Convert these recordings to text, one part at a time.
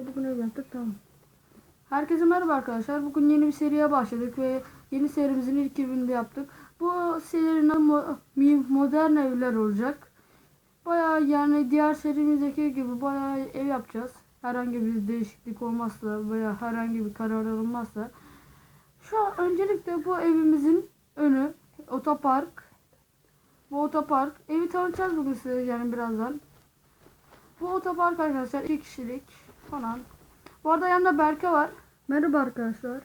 İşte bugün ev yaptık tamam. Herkese merhaba arkadaşlar. Bugün yeni bir seriye başladık ve yeni serimizin ilk evinde yaptık. Bu serinin adı modern evler olacak. Baya yani diğer serimizdeki gibi baya ev yapacağız. Herhangi bir değişiklik olmazsa veya herhangi bir karar alınmazsa. Şu an öncelikle bu evimizin önü otopark. Bu otopark. Evi tanıtacağız bugün size yani birazdan. Bu otopark arkadaşlar iki kişilik falan. Bu arada yanında Berke var. Merhaba arkadaşlar.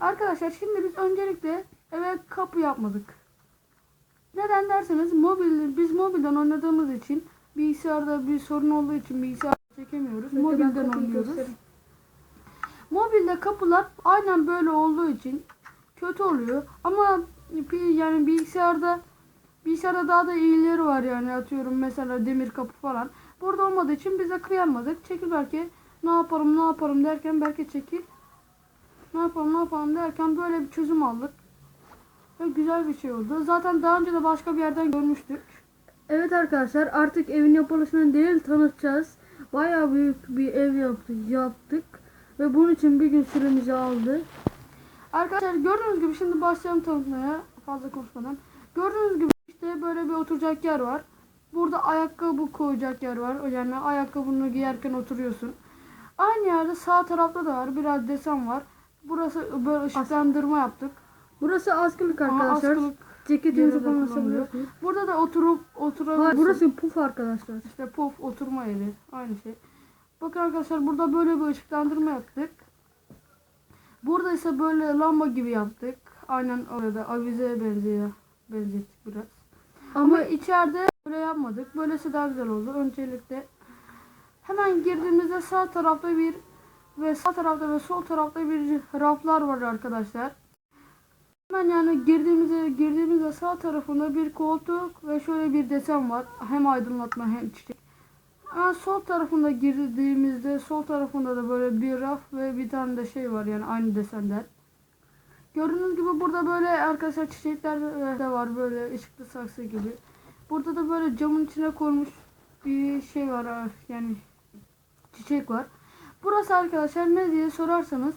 Arkadaşlar şimdi biz öncelikle eve kapı yapmadık. Neden derseniz mobil biz mobilden oynadığımız için bilgisayarda bir sorun olduğu için bilgisayar çekemiyoruz. Ben mobilden oynuyoruz. Mobilde kapılar aynen böyle olduğu için kötü oluyor. Ama yani bilgisayarda bilgisayarda daha da iyileri var yani atıyorum mesela demir kapı falan. Burada olmadığı için bize kıyamadık. Çekil belki ne yaparım ne yaparım derken belki çekil. Ne yapalım ne yapalım derken böyle bir çözüm aldık. Ve güzel bir şey oldu. Zaten daha önce de başka bir yerden görmüştük. Evet arkadaşlar artık evin yapılışını değil tanıtacağız. Bayağı büyük bir ev yaptık, yaptık. Ve bunun için bir gün süremizi aldı. Arkadaşlar gördüğünüz gibi şimdi başlayalım tanıtmaya fazla konuşmadan. Gördüğünüz gibi işte böyle bir oturacak yer var. Burada ayakkabı koyacak yer var. Yani ayakkabını giyerken oturuyorsun. Aynı yerde sağ tarafta da var. Biraz desen var. Burası böyle ışıklandırma yaptık. Burası askılık arkadaşlar. askılık Ceketinizi falan asabiliyorsunuz. Burada da oturup oturabilirsin. Hayır, burası puf arkadaşlar. İşte puf oturma yeri. Aynı şey. Bakın arkadaşlar burada böyle bir ışıklandırma yaptık. Burada ise böyle lamba gibi yaptık. Aynen orada avizeye benziyor. Benzettik biraz. Ama, Ama içeride böyle yapmadık. Böylesi daha güzel oldu. Öncelikle hemen girdiğimizde sağ tarafta bir ve sağ tarafta ve sol tarafta bir raflar var arkadaşlar. Hemen yani girdiğimizde girdiğimizde sağ tarafında bir koltuk ve şöyle bir desen var. Hem aydınlatma hem çiçek. Hemen sol tarafında girdiğimizde sol tarafında da böyle bir raf ve bir tane de şey var yani aynı desenden. Gördüğünüz gibi burada böyle arkadaşlar çiçekler de var böyle ışıklı saksı gibi. Burada da böyle camın içine koymuş bir şey var ah, yani çiçek var. Burası arkadaşlar ne diye sorarsanız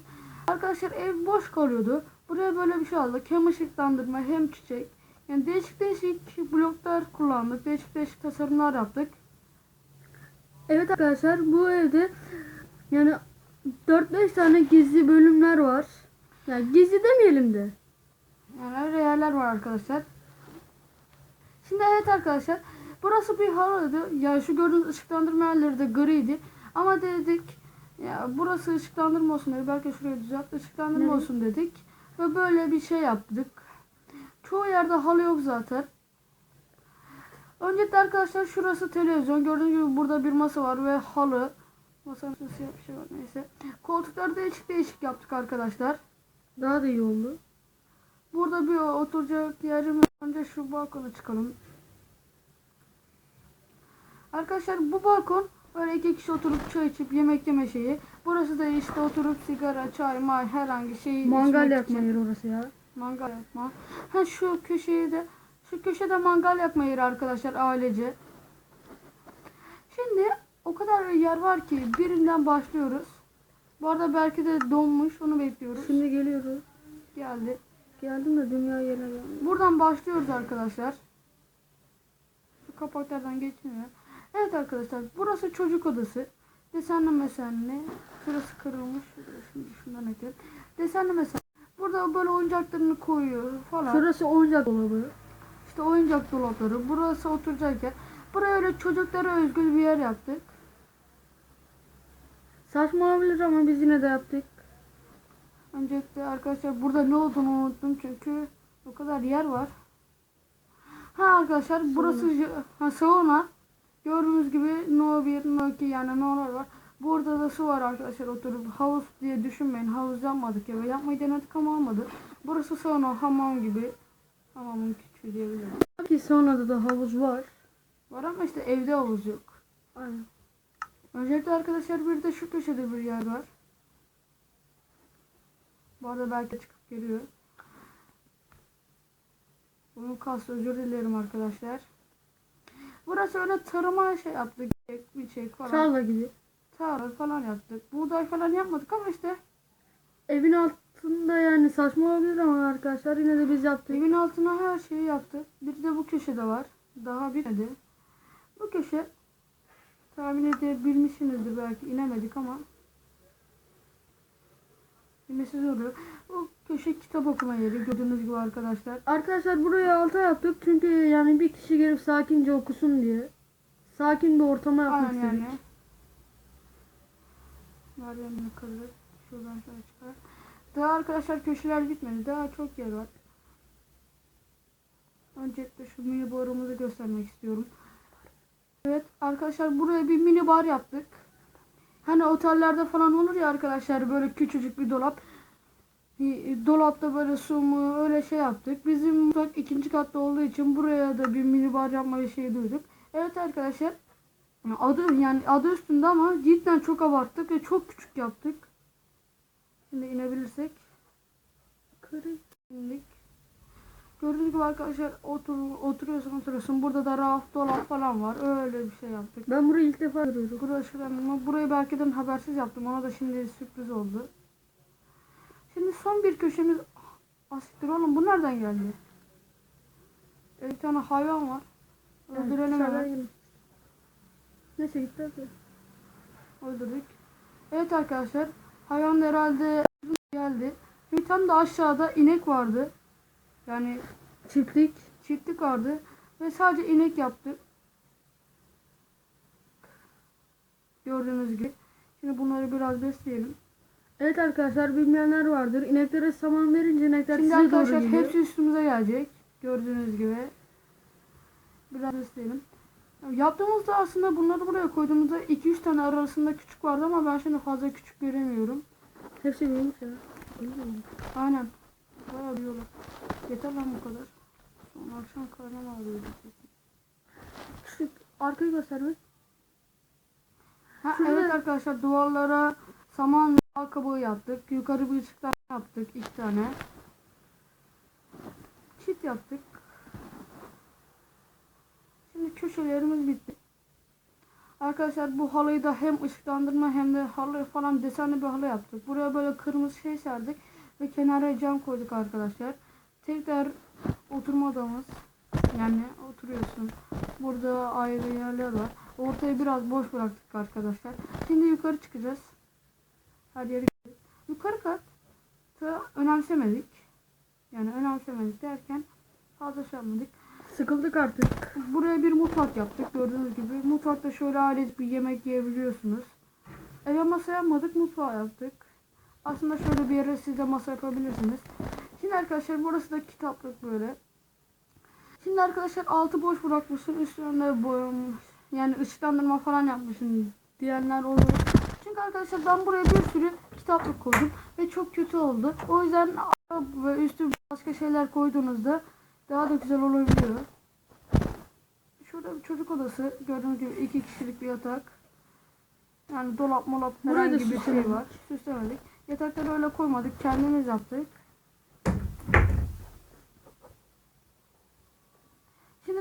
arkadaşlar ev boş kalıyordu. Buraya böyle bir şey aldık. Hem ışıklandırma hem çiçek. Yani değişik değişik bloklar kullandık. Değişik değişik tasarımlar yaptık. evet arkadaşlar bu evde yani 4-5 tane gizli bölümler var. Yani gizli demeyelim de. Yani öyle yerler var arkadaşlar. Şimdi evet arkadaşlar. Burası bir halıydı. Ya şu gördüğünüz ışıklandırma yerleri de griydi. Ama dedik ya burası ışıklandırma olsun dedik. Belki şurayı düzelt ışıklandırma Nereye? olsun dedik. Ve böyle bir şey yaptık. Çoğu yerde halı yok zaten. Öncelikle arkadaşlar şurası televizyon. Gördüğünüz gibi burada bir masa var ve halı. Masanın üstünde siyah bir şey var neyse. Koltukları değişik değişik yaptık arkadaşlar. Daha da iyi oldu. Burada bir oturacak yerim. Önce şu balkona çıkalım. Arkadaşlar bu balkon böyle iki kişi oturup çay içip yemek yeme şeyi. Burası da işte oturup sigara, çay, may herhangi şey Mangal yakma yeri orası ya. Mangal yakma. Ha şu köşeyi de şu köşede mangal yakma yeri arkadaşlar ailece. Şimdi o kadar yer var ki birinden başlıyoruz. Bu arada belki de donmuş onu bekliyoruz. Şimdi geliyoruz. Geldi. Geldim de dünya yerine geldim. Buradan başlıyoruz arkadaşlar. Şu kapaklardan geçmiyor. Evet arkadaşlar burası çocuk odası. Desenli mesenli. Şurası kırılmış. Şimdi şundan ekledim. Desenli mesenli. Burada böyle oyuncaklarını koyuyor falan. Şurası oyuncak dolabı. İşte oyuncak dolapları. Burası oturacak yer. Buraya öyle çocuklara özgü bir yer yaptık. Saçma olabilir ama biz yine de yaptık. Öncelikle arkadaşlar burada ne olduğunu unuttum çünkü o kadar yer var. Ha arkadaşlar burası j- ha, sauna. Gördüğünüz gibi no 1, no 2 yani no'lar var. Burada da su var arkadaşlar oturup havuz diye düşünmeyin. Havuz yapmadık ya. Yapmayı denedik ama olmadı. Burası sauna, hamam gibi. Hamamın küçüğü diyebilirim. Ki sonra da havuz var. Var ama işte evde havuz yok. Aynen. Öncelikle arkadaşlar bir de şu köşede bir yer var. Bu arada belki çıkıp geliyor. Bunu kast özür dilerim arkadaşlar. Burası öyle tarıma şey yaptık. bir çek falan. Tarla gibi. Tarla falan yaptık. Buğday falan yapmadık ama işte Evin altında yani saçma olabilir ama arkadaşlar yine de biz yaptık. evin altına her şeyi yaptık. Bir de bu köşede var. Daha bitmedi. Bu köşe tahmin edebilmişsinizdir belki inemedik ama inmesi oluyor. Bu köşe kitap okuma yeri gördüğünüz gibi arkadaşlar. Arkadaşlar burayı alta yaptık çünkü yani bir kişi gelip sakince okusun diye. Sakin bir ortama yapmak Aynen istedik. yani. Meryem'ini kırdık. Şuradan şöyle çıkar. Daha arkadaşlar köşeler bitmedi. Daha çok yer var. Öncelikle şu mini barımızı göstermek istiyorum. Evet arkadaşlar buraya bir mini bar yaptık. Hani otellerde falan olur ya arkadaşlar böyle küçücük bir dolap. Bir Dolapta böyle su mu öyle şey yaptık. Bizim mutfak ikinci katta olduğu için buraya da bir mini bar yapmayı şey duyduk. Evet arkadaşlar adı yani adı üstünde ama cidden çok abarttık ve çok küçük yaptık. Şimdi inebilirsek. Kırık. Gördüğünüz gibi arkadaşlar otur, oturuyorsun oturuyorsun. Burada da raf, dolap falan var. Öyle bir şey yaptık. Ben burayı ilk defa görüyorum. Burası ben burayı belki de habersiz yaptım. Ona da şimdi sürpriz oldu. Şimdi son bir köşemiz asiktir oğlum bu nereden geldi? E, Bir tane hayvan var. Öldürelim dışarıdan hemen. Neyse gitti. Öldürdük. Evet arkadaşlar. Hayvan herhalde geldi. Bir tane de aşağıda inek vardı. Yani Çiftlik. çiftlik vardı. Ve sadece inek yaptık. Gördüğünüz gibi. Şimdi bunları biraz besleyelim. Evet arkadaşlar bilmeyenler vardır. İneklere saman verince inekler Şimdi size doğru geliyor. hepsi üstümüze gelecek. Gördüğünüz gibi. Biraz besleyelim. Yaptığımızda aslında bunları buraya koyduğumuzda 2-3 tane arasında küçük vardı ama ben şimdi fazla küçük göremiyorum. Hepsi büyümüş ya. Aynen. Bayağı büyüyorlar. Yeter lan bu kadar. Sonra akşam karnım ağrıyor. Şu arkayı göstermek. Ha, Şurada- evet arkadaşlar duvarlara saman kabuğu yaptık. Yukarı bir ışıklar yaptık. iki tane. Çit yaptık. Şimdi köşelerimiz bitti. Arkadaşlar bu halıyı da hem ışıklandırma hem de halı falan desenli bir halı yaptık. Buraya böyle kırmızı şey serdik ve kenara cam koyduk arkadaşlar. Tekrar oturma odamız. Yani oturuyorsun. Burada ayrı yerler var. Ortayı biraz boş bıraktık arkadaşlar. Şimdi yukarı çıkacağız. Hadi yere gidelim. Yukarı kat önemsemedik. Yani önemsemedik derken fazla yapmadık. Sıkıldık artık. Buraya bir mutfak yaptık gördüğünüz gibi. Mutfakta şöyle alet bir yemek yiyebiliyorsunuz. Eve masa yapmadık mutfağı yaptık. Aslında şöyle bir yere siz de masa yapabilirsiniz. Şimdi arkadaşlar burası da kitaplık böyle. Şimdi arkadaşlar altı boş bırakmışsın üstüne boyamış. Yani ışıklandırma falan yapmışsın diyenler olur. Çünkü arkadaşlar ben buraya bir sürü kitaplık koydum ve çok kötü oldu. O yüzden ve üstü başka şeyler koyduğunuzda daha da güzel olabiliyor. Şurada bir çocuk odası. Gördüğünüz gibi iki kişilik bir yatak. Yani dolap molap herhangi bir şey var. Süslemedik. Yatakları öyle koymadık. Kendimiz yaptık.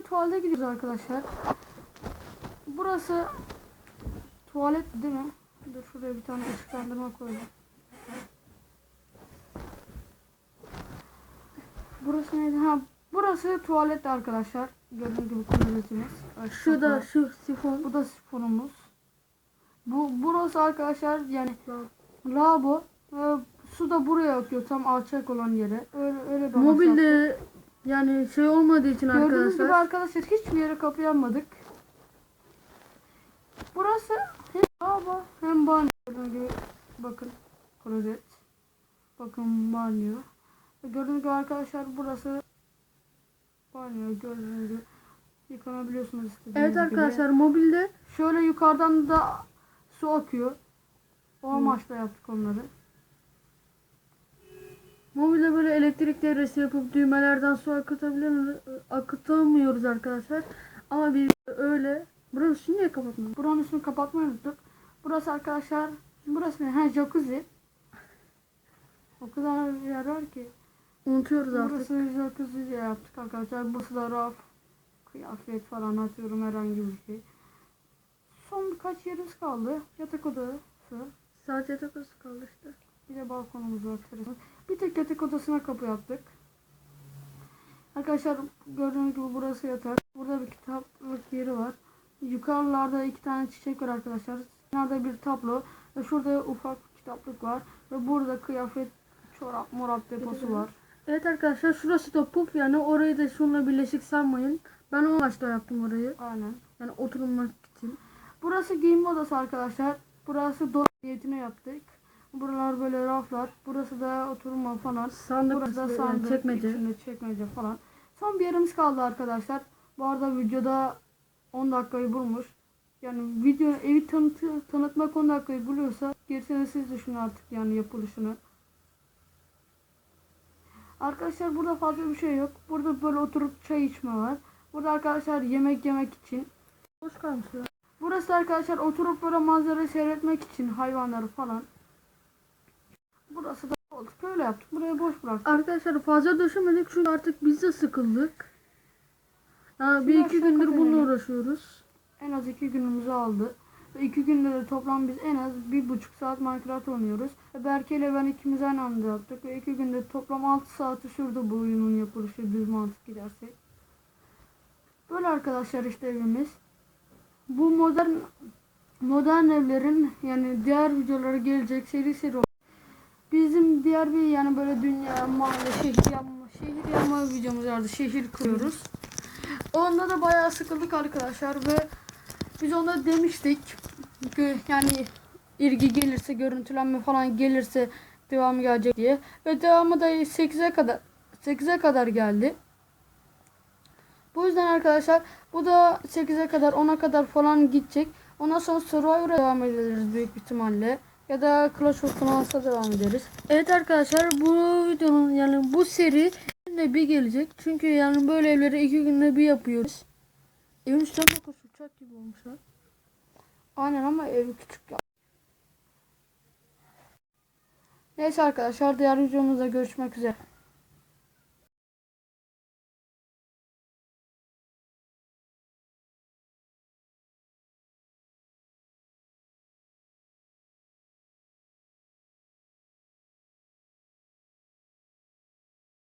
Şimdi tuvalete gidiyoruz arkadaşlar. Burası tuvalet değil mi? Dur şuraya bir tane ışıklandırma koydum. Burası neydi? Ha, burası tuvalet arkadaşlar. Gördüğünüz gibi klozetimiz. Şu da şu sifon. Bu da sifonumuz. Bu burası arkadaşlar yani lavabo. Ee, su da buraya akıyor tam alçak olan yere. Öyle öyle bir. Mobilde yani şey olmadığı için Gördüğünüz gibi arkadaşlar. arkadaşlar hiçbir yere kapı yapmadık. Burası hem lavabo hem banyo. Gördüğünüz gibi bakın klozet. Bakın banyo. Gördüğünüz gibi arkadaşlar burası banyo. Gördüğünüz gibi yıkanabiliyorsunuz istediğiniz Evet gibi. arkadaşlar mobilde Şöyle yukarıdan da su akıyor. O amaçla yaptık onları. Mobilde böyle elektrik devresi yapıp düğmelerden su akıtabiliyoruz, akıtamıyoruz arkadaşlar. Ama bir öyle. Burası şimdi niye kapatmıyor? Buranın üstünü kapatmayı unuttuk. Burası arkadaşlar, burası ne? Ha jacuzzi. O kadar yer var ki. Unutuyoruz artık. Burası jacuzzi diye yaptık arkadaşlar. Burası da raf. Kıyafet falan atıyorum herhangi bir şey. son birkaç yerimiz kaldı. Yatak odası. Sadece takısı kaldı işte. Bir de balkonumuz var. Bir tek yatak odasına kapı yaptık. Arkadaşlar gördüğünüz gibi burası yatak. Burada bir kitaplık yeri var. Yukarılarda iki tane çiçek var arkadaşlar. Nerede bir tablo. Ve şurada ufak kitaplık var. Ve burada kıyafet, çorap, morap deposu var. Evet arkadaşlar şurası da puf yani orayı da şununla birleşik sanmayın. Ben o amaçla yaptım orayı. Aynen. Yani oturmak için. Burası giyinme odası arkadaşlar. Burası dolap niyetine yaptık. Buralar böyle raflar. Burası da oturma falan. Sandık Burası da sandık, çekmece. içinde çekmece falan. Son bir yerimiz kaldı arkadaşlar. Bu arada videoda 10 dakikayı bulmuş. Yani video evi tanıtı, tanıtmak 10 dakikayı buluyorsa gerisini siz düşünün artık yani yapılışını. Arkadaşlar burada fazla bir şey yok. Burada böyle oturup çay içme var. Burada arkadaşlar yemek yemek için. Boş kalmış ya. Burası arkadaşlar oturup böyle manzarayı seyretmek için hayvanları falan. Burası da koltuk. Böyle yaptık. Burayı boş bıraktık. Arkadaşlar fazla düşünmedik çünkü artık biz de sıkıldık. Yani bir iki gündür bununla uğraşıyoruz. En az iki günümüzü aldı. Ve iki günde de toplam biz en az bir buçuk saat Minecraft oynuyoruz. Ve Berke ile ben ikimiz aynı anda yaptık. Ve iki günde toplam 6 saati sürdü bu oyunun yapılışı düz mantık gidersek. Böyle arkadaşlar işte evimiz. Bu modern modern evlerin yani diğer videoları gelecek seri seri. Bizim diğer bir yani böyle dünya, mahalle, şehir yapma, şehir yapma videomuz vardı. Şehir kuruyoruz. Onda da bayağı sıkıldık arkadaşlar ve biz ona demiştik yani ilgi gelirse görüntülenme falan gelirse devamı gelecek diye ve devamı da 8'e kadar 8'e kadar geldi. Bu yüzden arkadaşlar bu da 8'e kadar 10'a kadar falan gidecek. Ondan sonra Survivor'a devam ederiz büyük ihtimalle. Ya da Clash of Clans'a devam ederiz. Evet arkadaşlar bu videonun yani bu seri de bir gelecek. Çünkü yani böyle evleri iki günde bir yapıyoruz. Evin üstüne bakın uçak gibi olmuş ha. Aynen ama evi küçük ya. Neyse arkadaşlar diğer videomuzda görüşmek üzere.